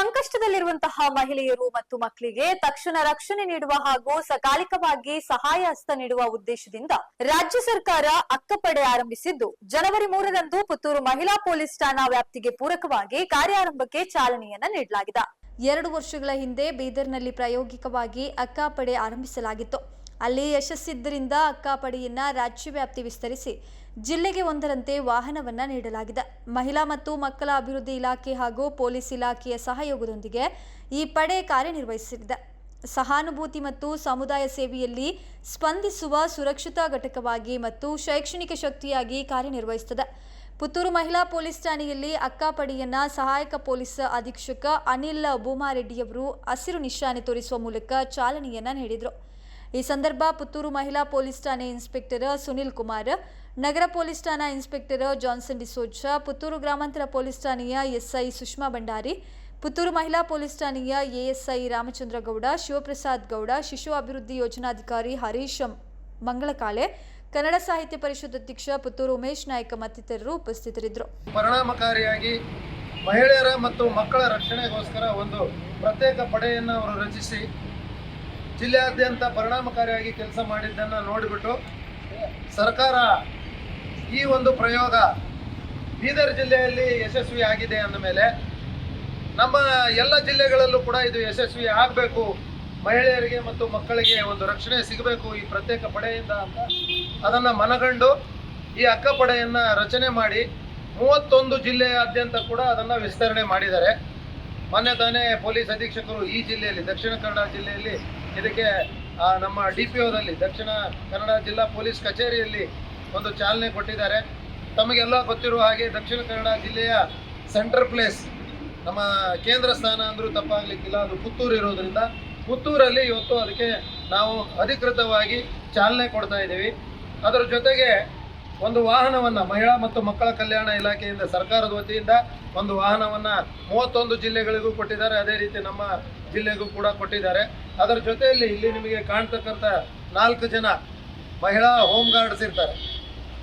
ಸಂಕಷ್ಟದಲ್ಲಿರುವಂತಹ ಮಹಿಳೆಯರು ಮತ್ತು ಮಕ್ಕಳಿಗೆ ತಕ್ಷಣ ರಕ್ಷಣೆ ನೀಡುವ ಹಾಗೂ ಸಕಾಲಿಕವಾಗಿ ಸಹಾಯ ಹಸ್ತ ನೀಡುವ ಉದ್ದೇಶದಿಂದ ರಾಜ್ಯ ಸರ್ಕಾರ ಅಕ್ಕಪಡೆ ಆರಂಭಿಸಿದ್ದು. ಜನವರಿ ಮೂರರಂದು ಪುತ್ತೂರು ಮಹಿಳಾ ಪೊಲೀಸ್ ಠಾಣಾ ವ್ಯಾಪ್ತಿಗೆ ಪೂರಕವಾಗಿ ಕಾರ್ಯಾರಂಭಕ್ಕೆ ಚಾಲನೆಯನ್ನ ನೀಡಲಾಗಿದೆ. ಎರಡು ವರ್ಷಗಳ ಹಿಂದೆ ಬೀದರ್ನಲ್ಲಿ ಪ್ರಾಯೋಗಿಕವಾಗಿ ಅಕ್ಕಪಡೆ ಆರಂಭಿಸಲಾಗಿತ್ತು. ಅಲ್ಲಿ ಯಶಸ್ಸಿದ್ದರಿಂದ ಅಕ್ಕಾಪಡೆಯನ್ನ ರಾಜ್ಯವ್ಯಾಪ್ತಿ ವಿಸ್ತರಿಸಿ ಜಿಲ್ಲೆಗೆ ಒಂದರಂತೆ ವಾಹನವನ್ನ ನೀಡಲಾಗಿದೆ. ಮಹಿಳಾ ಮತ್ತು ಮಕ್ಕಳ ಅಭಿವೃದ್ಧಿ ಇಲಾಖೆ ಹಾಗೂ ಪೊಲೀಸ್ ಇಲಾಖೆಯ ಸಹಯೋಗದೊಂದಿಗೆ ಈ ಪಡೆ ಕಾರ್ಯನಿರ್ವಹಿಸಲಿದೆ. ಸಹಾನುಭೂತಿ ಮತ್ತು ಸಮುದಾಯ ಸೇವೆಯಲ್ಲಿ ಸ್ಪಂದಿಸುವ ಸುರಕ್ಷತಾ ಘಟಕವಾಗಿ ಮತ್ತು ಶೈಕ್ಷಣಿಕ ಶಕ್ತಿಯಾಗಿ ಕಾರ್ಯನಿರ್ವಹಿಸುತ್ತದೆ. ಪುತ್ತೂರು ಮಹಿಳಾ ಪೊಲೀಸ್ ಠಾಣೆಯಲ್ಲಿ ಅಕ್ಕಾಪಡಿಯನ್ನ ಸಹಾಯಕ ಪೊಲೀಸ್ ಅಧೀಕ್ಷಕ ಅನಿಲ್ ಭೂಮಾರೆಡ್ಡಿಯವರು ಹಸಿರು ನಿಶಾನೆ ತೋರಿಸುವ ಮೂಲಕ ಚಾಲನೆಯನ್ನ ನೀಡಿದರು. ಈ ಸಂದರ್ಭ ಪುತ್ತೂರು ಮಹಿಳಾ ಪೊಲೀಸ್ ಠಾಣೆ ಇನ್ಸ್ಪೆಕ್ಟರ್ ಸುನಿಲ್ ಕುಮಾರ್, ನಗರ ಪೊಲೀಸ್ ಠಾಣಾ ಇನ್ಸ್ಪೆಕ್ಟರ್ ಜಾನ್ಸನ್ ಡಿಸೋಜ, ಪುತ್ತೂರು ಗ್ರಾಮಾಂತರ ಪೊಲೀಸ್ ಠಾಣೆಯ ಎಸ್ಐ ಸುಷ್ಮಾ ಭಂಡಾರಿ, ಪುತ್ತೂರು ಮಹಿಳಾ ಪೊಲೀಸ್ ಠಾಣೆಯ ಎಎಸ್ಐ ರಾಮಚಂದ್ರ ಗೌಡ ಶಿವಪ್ರಸಾದ್ ಗೌಡ, ಶಿಶು ಅಭಿವೃದ್ಧಿ ಯೋಜನಾಧಿಕಾರಿ ಹರೀಶ್ ಮಂಗಳಕಾಳೆ, ಕನ್ನಡ ಸಾಹಿತ್ಯ ಪರಿಷತ್ ಅಧ್ಯಕ್ಷ ಪುತ್ತೂರು ಉಮೇಶ್ ನಾಯ್ಕ ಮತ್ತಿತರರು ಉಪಸ್ಥಿತರಿದ್ದರು. ಪರಿಣಾಮಕಾರಿಯಾಗಿ ಮಹಿಳೆಯರ ಮತ್ತು ಮಕ್ಕಳ ರಕ್ಷಣೆಗೋಸ್ಕರ ಒಂದು ಪ್ರತ್ಯೇಕ ಪಡೆಯನ್ನು ಅವರು ರಚಿಸಿ ಜಿಲ್ಲೆಯಾದ್ಯಂತ ಪರಿಣಾಮಕಾರಿಯಾಗಿ ಕೆಲಸ ಮಾಡಿದ್ದನ್ನು ನೋಡಿಬಿಟ್ಟು ಸರ್ಕಾರ ಈ ಒಂದು ಪ್ರಯೋಗ ಬೀದರ್ ಜಿಲ್ಲೆಯಲ್ಲಿ ಯಶಸ್ವಿ ಆಗಿದೆ ಅಂದ ಮೇಲೆ ನಮ್ಮ ಎಲ್ಲ ಜಿಲ್ಲೆಗಳಲ್ಲೂ ಕೂಡ ಇದು ಯಶಸ್ವಿ ಆಗಬೇಕು. ಮಹಿಳೆಯರಿಗೆ ಮತ್ತು ಮಕ್ಕಳಿಗೆ ಒಂದು ರಕ್ಷಣೆ ಸಿಗಬೇಕು ಈ ಪ್ರತ್ಯೇಕ ಪಡೆಯಿಂದ ಅಂತ ಅದನ್ನು ಮನಗಂಡು ಈ ಅಕ್ಕ ಪಡೆಯನ್ನು ರಚನೆ ಮಾಡಿ ಮೂವತ್ತೊಂದು ಜಿಲ್ಲೆಯಾದ್ಯಂತ ಕೂಡ ಅದನ್ನು ವಿಸ್ತರಣೆ ಮಾಡಿದ್ದಾರೆ. ಮೊನ್ನೆ ತಾನೇ ಪೊಲೀಸ್ ಅಧೀಕ್ಷಕರು ಈ ಜಿಲ್ಲೆಯಲ್ಲಿ, ದಕ್ಷಿಣ ಕನ್ನಡ ಜಿಲ್ಲೆಯಲ್ಲಿ ಇದಕ್ಕೆ ನಮ್ಮ ಡಿ ಪಿ ಒದಲ್ಲಿ ದಕ್ಷಿಣ ಕನ್ನಡ ಜಿಲ್ಲಾ ಪೊಲೀಸ್ ಕಚೇರಿಯಲ್ಲಿ ಒಂದು ಚಾಲನೆ ಕೊಟ್ಟಿದ್ದಾರೆ. ತಮಗೆಲ್ಲ ಗೊತ್ತಿರುವ ಹಾಗೆ ದಕ್ಷಿಣ ಕನ್ನಡ ಜಿಲ್ಲೆಯ ಸೆಂಟರ್ ಪ್ಲೇಸ್, ನಮ್ಮ ಕೇಂದ್ರ ಸ್ಥಾನ ಅಂದರೂ ತಪ್ಪಾಗ್ಲಿಕ್ಕಿಲ್ಲ. ಅದು ಪುತ್ತೂರು ಇರೋದ್ರಿಂದ ಪುತ್ತೂರಲ್ಲಿ ಇವತ್ತು ಅದಕ್ಕೆ ನಾವು ಅಧಿಕೃತವಾಗಿ ಚಾಲನೆ ಕೊಡ್ತಾ ಇದ್ದೀವಿ. ಅದರ ಜೊತೆಗೆ ಒಂದು ವಾಹನವನ್ನು ಮಹಿಳಾ ಮತ್ತು ಮಕ್ಕಳ ಕಲ್ಯಾಣ ಇಲಾಖೆಯಿಂದ, ಸರ್ಕಾರದ ವತಿಯಿಂದ ಒಂದು ವಾಹನವನ್ನು ಮೂವತ್ತೊಂದು ಜಿಲ್ಲೆಗಳಿಗೂ ಕೊಟ್ಟಿದ್ದಾರೆ. ಅದೇ ರೀತಿ ನಮ್ಮ ಜಿಲ್ಲೆಗೂ ಕೂಡ ಕೊಟ್ಟಿದ್ದಾರೆ. ಅದರ ಜೊತೆಯಲ್ಲಿ ಇಲ್ಲಿ ನಿಮಗೆ ಕಾಣ್ತಕ್ಕಂಥ ನಾಲ್ಕು ಜನ ಮಹಿಳಾ ಹೋಮ್ ಗಾರ್ಡ್ಸ್ ಇರ್ತಾರೆ.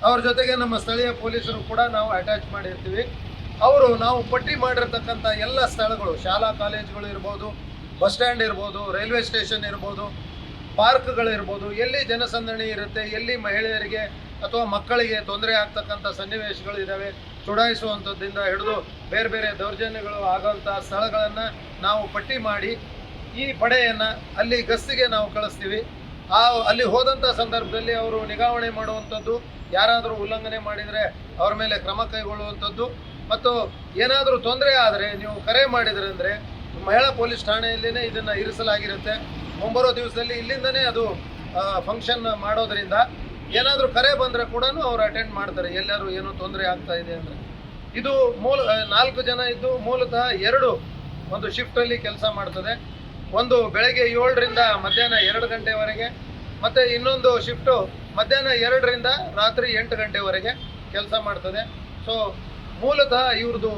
ಅವ್ರ ಜೊತೆಗೆ ನಮ್ಮ ಸ್ಥಳೀಯ ಪೊಲೀಸರು ಕೂಡ ನಾವು ಅಟ್ಯಾಚ್ ಮಾಡಿರ್ತೀವಿ. ಅವರು ನಾವು ಪಟ್ಟಿ ಮಾಡಿರ್ತಕ್ಕಂಥ ಎಲ್ಲ ಸ್ಥಳಗಳು, ಶಾಲಾ ಕಾಲೇಜುಗಳು ಇರ್ಬೋದು, ಬಸ್ ಸ್ಟ್ಯಾಂಡ್ ಇರ್ಬೋದು, ರೈಲ್ವೆ ಸ್ಟೇಷನ್ ಇರ್ಬೋದು ಪಾರ್ಕ್ಗಳಿರ್ಬೋದು ಎಲ್ಲಿ ಜನಸಂದಣಿ ಇರುತ್ತೆ, ಎಲ್ಲಿ ಮಹಿಳೆಯರಿಗೆ ಅಥವಾ ಮಕ್ಕಳಿಗೆ ತೊಂದರೆ ಆಗ್ತಕ್ಕಂಥ ಸನ್ನಿವೇಶಗಳು ಇದ್ದಾವೆ ಚುಡಾಯಿಸುವಂಥದ್ದಿಂದ ಹಿಡಿದು ಬೇರೆ ಬೇರೆ ದೌರ್ಜನ್ಯಗಳು ಆಗೋಂಥ ಸ್ಥಳಗಳನ್ನು ನಾವು ಪಟ್ಟಿ ಮಾಡಿ ಈ ಪಡೆಯನ್ನು ಅಲ್ಲಿ ಗಸ್ತಿಗೆ ನಾವು ಕಳಿಸ್ತೀವಿ. ಆ ಅಲ್ಲಿ ಹೋದಂಥ ಸಂದರ್ಭದಲ್ಲಿ ಅವರು ನಿಗಾವಣೆ ಮಾಡುವಂಥದ್ದು, ಯಾರಾದರೂ ಉಲ್ಲಂಘನೆ ಮಾಡಿದರೆ ಅವ್ರ ಮೇಲೆ ಕ್ರಮ ಕೈಗೊಳ್ಳುವಂಥದ್ದು ಮತ್ತು ಏನಾದರೂ ತೊಂದರೆ ಆದರೆ ನೀವು ಕರೆ ಮಾಡಿದ್ರೆ ಅಂದರೆ ಮಹಿಳಾ ಪೊಲೀಸ್ ಠಾಣೆಯಲ್ಲಿನೇ ಇದನ್ನು ಇರಿಸಲಾಗಿರುತ್ತೆ. ಮುಂಬರೋ ದಿವಸದಲ್ಲಿ ಇಲ್ಲಿಂದನೇ ಅದು ಫಂಕ್ಷನ್ ಮಾಡೋದ್ರಿಂದ ಏನಾದರೂ ಕರೆ ಬಂದರೆ ಕೂಡ ಅವ್ರು ಅಟೆಂಡ್ ಮಾಡ್ತಾರೆ. ಎಲ್ಲರೂ ಏನೋ ತೊಂದರೆ ಆಗ್ತಾ ಇದೆ ಅಂದರೆ. ಇದು ಮೂಲ ನಾಲ್ಕು ಜನ ಇದ್ದು ಮೂಲತಃ ಎರಡು ಒಂದು ಶಿಫ್ಟಲ್ಲಿ ಕೆಲಸ ಮಾಡ್ತದೆ. ಒಂದು ಬೆಳಗ್ಗೆ ಏಳರಿಂದ ಮಧ್ಯಾಹ್ನ ಎರಡು ಗಂಟೆವರೆಗೆ, ಮತ್ತು ಇನ್ನೊಂದು ಶಿಫ್ಟು ಮಧ್ಯಾಹ್ನ ಎರಡರಿಂದ ರಾತ್ರಿ ಎಂಟು ಗಂಟೆವರೆಗೆ ಕೆಲಸ ಮಾಡ್ತದೆ. ಸೊ ಮೂಲತಃ ಇವ್ರದ್ದು